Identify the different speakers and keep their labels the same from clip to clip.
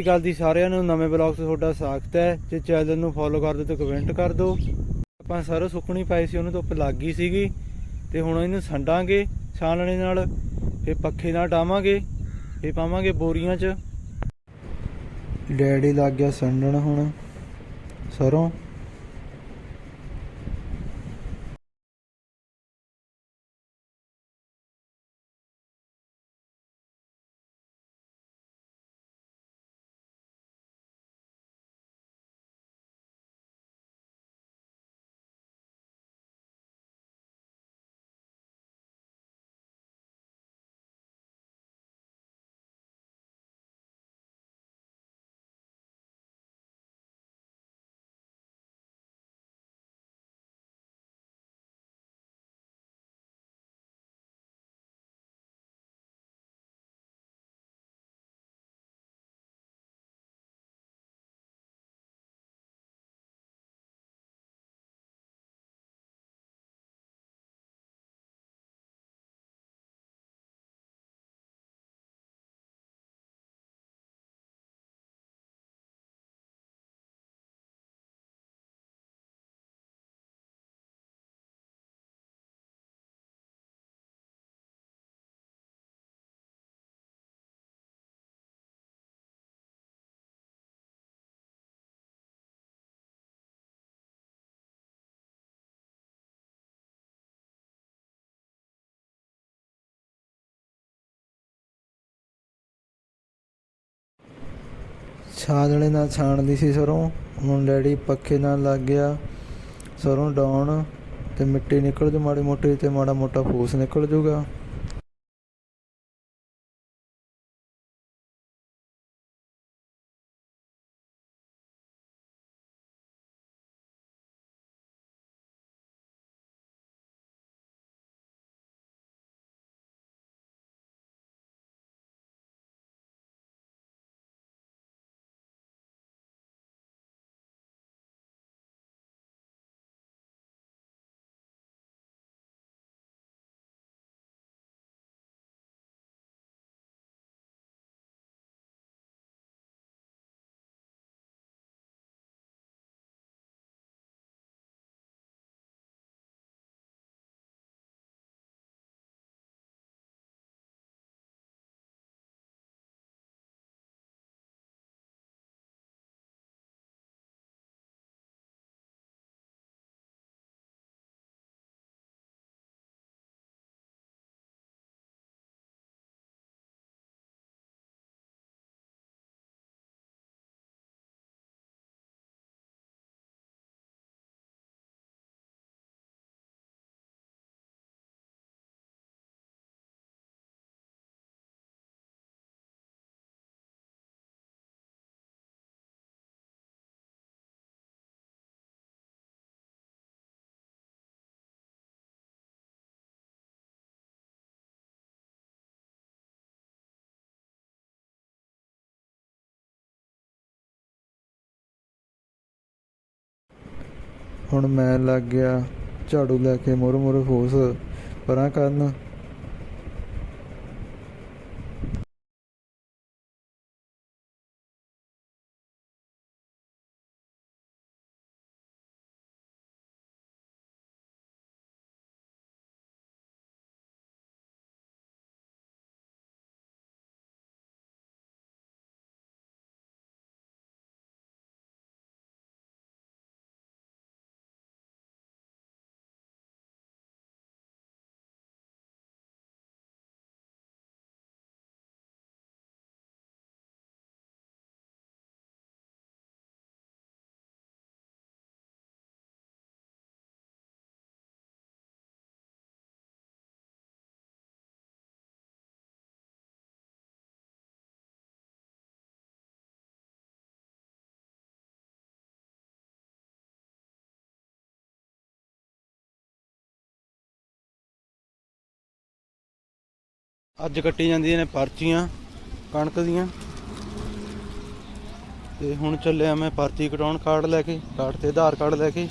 Speaker 1: ਸ਼੍ਰੀ ਅਕਾਲ ਜੀ ਸਾਰਿਆਂ ਨੂੰ। ਨਵੇਂ ਬਲੌਗ 'ਚ ਤੁਹਾਡਾ ਸਵਾਗਤ ਹੈ। ਜੇ ਚੈਨਲ ਨੂੰ ਫੋਲੋ ਕਰ ਦਿਓ ਤੇ ਕਮੈਂਟ ਕਰ ਦਿਓ। ਆਪਾਂ ਸਰੋਂ ਸੁੱਕਣੀ ਪਾਈ ਸੀ, ਉਹਨੂੰ ਧੁੱਪ ਲੱਗ ਗਈ ਸੀਗੀ ਤੇ ਹੁਣ ਇਹਨੂੰ ਸੰਡਾਂਗੇ ਛਾਨਣੇ ਨਾਲ। ਫਿਰ ਪੱਖੇ ਨਾਲ ਡਾਵਾਂਗੇ ਫਿਰ ਪਾਵਾਂਗੇ ਬੋਰੀਆਂ 'ਚ। ਡੈਡੀ ਲੱਗ ਗਿਆ ਸੰਡਣ ਹੁਣ। ਸਰੋਂ। ਛਾਨਣੇ ਨਾਲ ਛਾਣਦੀ ਸੀ ਸਰੋਂ। ਹੁਣ ਡੈਡੀ ਪੱਖੇ ਨਾਲ ਲੱਗ ਗਿਆ। ਸਰੋਂ ਡਾਉਣ ਤੇ ਮਿੱਟੀ ਨਿਕਲ ਜੂ ਮਾੜੀ ਮੋਟੀ ਤੇ ਮਾੜਾ ਮੋਟਾ ਫੂਸ ਨਿਕਲ ਜੂਗਾ। ਹੁਣ ਮੈਂ ਲੱਗ ਗਿਆ ਝਾੜੂ ਲੈ ਕੇ ਮੁਰ ਮੁਰ ਫੂਸ ਪਰਾਂ ਕਰਨ। ਅੱਜ ਕੱਟੀ ਜਾਂਦੀਆਂ ਨੇ ਪਰਚੀਆਂ, ਕਣਕ ਦੀਆਂ। ਤੇ ਹੁਣ ਚੱਲਿਆ ਮੈਂ ਪਰਚੀ ਕਟਾਉਣ ਕਾਰਡ ਲੈ ਕੇ, ਕਾਰਡ ਤੇ ਆਧਾਰ ਕਾਰਡ ਲੈ ਕੇ।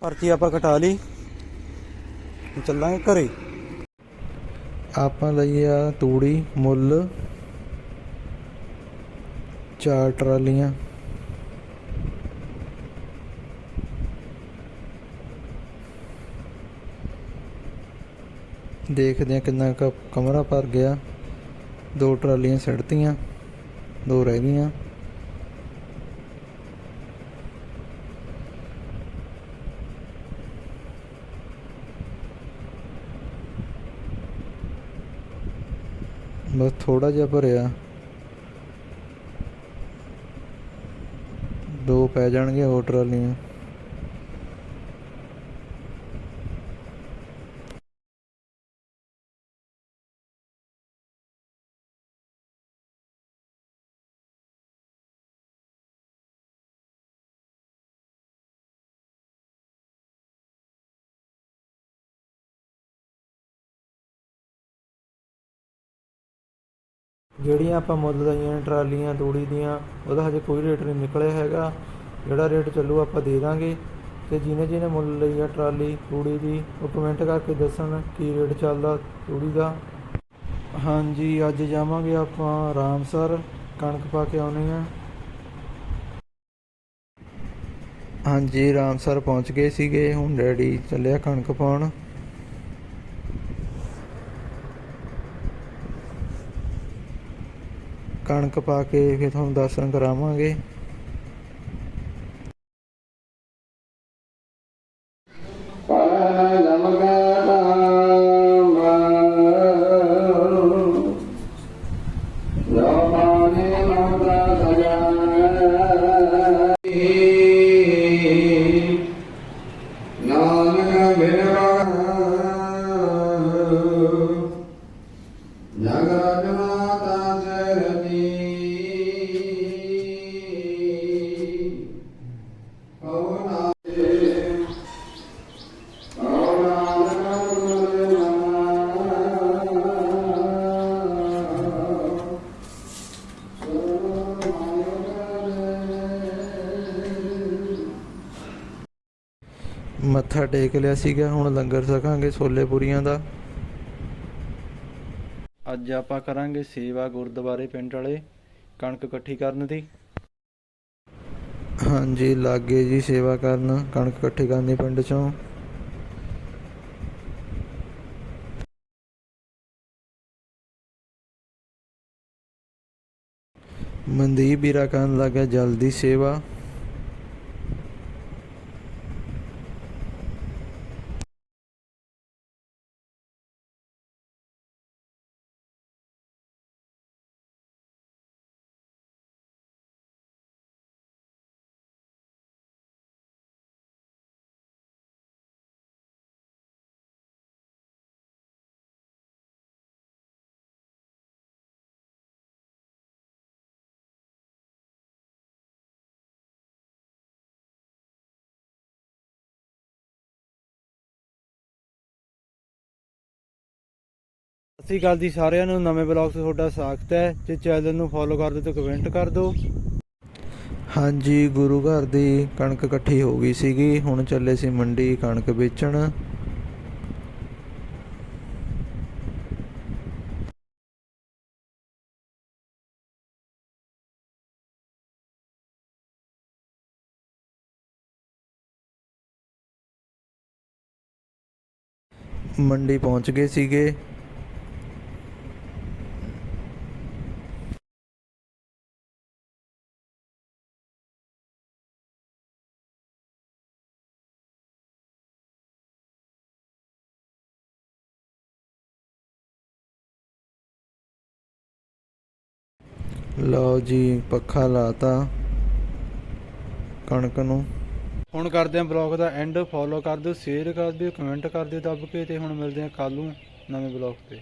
Speaker 1: ਪਰਚੀ ਆਪਾਂ ਕਟਾ ਲਈ। ਚੱਲਾਂਗੇ ਘਰੇ। ਆਪਾਂ ਲਈ ਆ ਤੂੜੀ, ਮੁੱਲ,
Speaker 2: ਚਾਰ ਟਰਾਲੀਆਂ। ਦੇਖਦੇ ਆ ਕਿੰਨਾ ਕੁ ਕਮਰਾ ਭਰ ਗਿਆ। ਦੋ ਟਰਾਲੀਆਂ ਸੜਤੀਆਂ, ਦੋ ਰਹਿ ਗਈਆਂ। ਬਸ ਥੋੜਾ ਜਿਹਾ ਭਰਿਆ। ਦੋ ਪੈ ਜਾਣਗੇ ਹੋਰ ਟਰਾਲੀਆਂ। ਜਿਹੜੀਆਂ ਆਪਾਂ ਮੁੱਲ ਲਈਆਂ ਟਰਾਲੀਆਂ, ਤੂੜੀ ਦੀਆਂ, ਉਹਦਾ ਹਜੇ ਕੋਈ ਰੇਟ ਨਹੀਂ ਨਿਕਲਿਆ ਹੈਗਾ। ਜਿਹੜਾ ਰੇਟ ਚੱਲੂ ਆਪਾਂ ਦੇ ਦਾਂਗੇ। ਤੇ ਜਿਹਨੇ ਜਿਹਨੇ ਮੁੱਲ ਲਈ ਆ ਟਰਾਲੀ, ਤੂੜੀ ਦੀ, ਉਹ ਕਮੈਂਟ ਕਰਕੇ ਦੱਸਣ ਕੀ ਰੇਟ ਚੱਲਦਾ ਤੂੜੀ ਦਾ। ਹਾਂਜੀ, ਅੱਜ ਜਾਵਾਂਗੇ ਆਪਾਂ ਰਾਮਸਰ, ਕਣਕ ਪਾ ਕੇ ਆਉਣੀ ਆ। ਹਾਂਜੀ, ਰਾਮਸਰ ਪਹੁੰਚ ਗਏ ਸੀਗੇ, ਹੁਣ ਡੈਡੀ ਚੱਲਿਆ ਕਣਕ ਪਾਉਣ। ਕਣਕ ਪਾ ਕੇ ਫਿਰ ਤੁਹਾਨੂੰ ਦਰਸ਼ਨ ਕਰਾਵਾਂਗੇ। ਮੱਥਾ ਟੇਕ ਲਿਆ ਸੀਗਾ ਹੁਣ ਲੰਗਰ ਛਕਾਂਗੇ ਛੋਲੇ ਪੂਰੀਆਂ ਦਾ। ਅੱਜ ਆਪਾਂ ਕਰਾਂਗੇ ਸੇਵਾ ਗੁਰਦੁਆਰੇ ਪਿੰਡ ਵਾਲੇ ਕਣਕ ਇਕੱਠੀ ਕਰਨ ਦੀ। ਹਾਂਜੀ ਲਾਗੇ ਜੀ ਸੇਵਾ ਕਰਨ ਕਣਕ ਇਕੱਠੀ ਕਰਨੀ ਪਿੰਡ ਚੋਂ। ਮਨਦੀਪ ਵੀਰਾ ਕਰਨ ਲੱਗਾ ਜਲਦੀ ਸੇਵਾ। ਸਤਿ ਸ਼੍ਰੀ ਅਕਾਲ ਜੀ ਸਾਰਿਆਂ ਨੂੰ, ਨਵੇਂ ਬਲੌਗ 'ਤੇ ਤੁਹਾਡਾ ਸਵਾਗਤ ਹੈ। ਜੇ ਚੈਨਲ ਨੂੰ ਫੋਲੋ ਕਰ ਦਿਓ ਤੇ ਕਮੈਂਟ ਕਰ ਦਿਓ। ਹਾਂਜੀ, ਗੁਰੂ ਘਰ ਦੀ ਕਣਕ ਇਕੱਠੀ ਹੋ ਗਈ ਸੀਗੀ। ਹੁਣ ਚੱਲੇ ਸੀ ਮੰਡੀ ਕਣਕ ਵੇਚਣ। ਮੰਡੀ ਪਹੁੰਚ ਗਏ ਸੀਗੇ। ਲਓ ਜੀ, ਪੱਖਾ ਲਾਤਾ ਕਣਕ ਨੂੰ। ਹੁਣ ਕਰਦੇ ਆਂ ਬਲੌਗ ਦਾ ਐਂਡ। ਫੋਲੋ ਕਰ ਦਿਓ, ਸ਼ੇਅਰ ਕਰ ਦਿਓ, ਕਮੈਂਟ ਕਰ ਦਿਓ ਦੱਬ ਕੇ ਤੇ ਹੁਣ ਮਿਲਦੇ ਹਾਂ ਕੱਲ ਨੂੰ ਨਵੇਂ ਬਲੌਗ ਤੇ।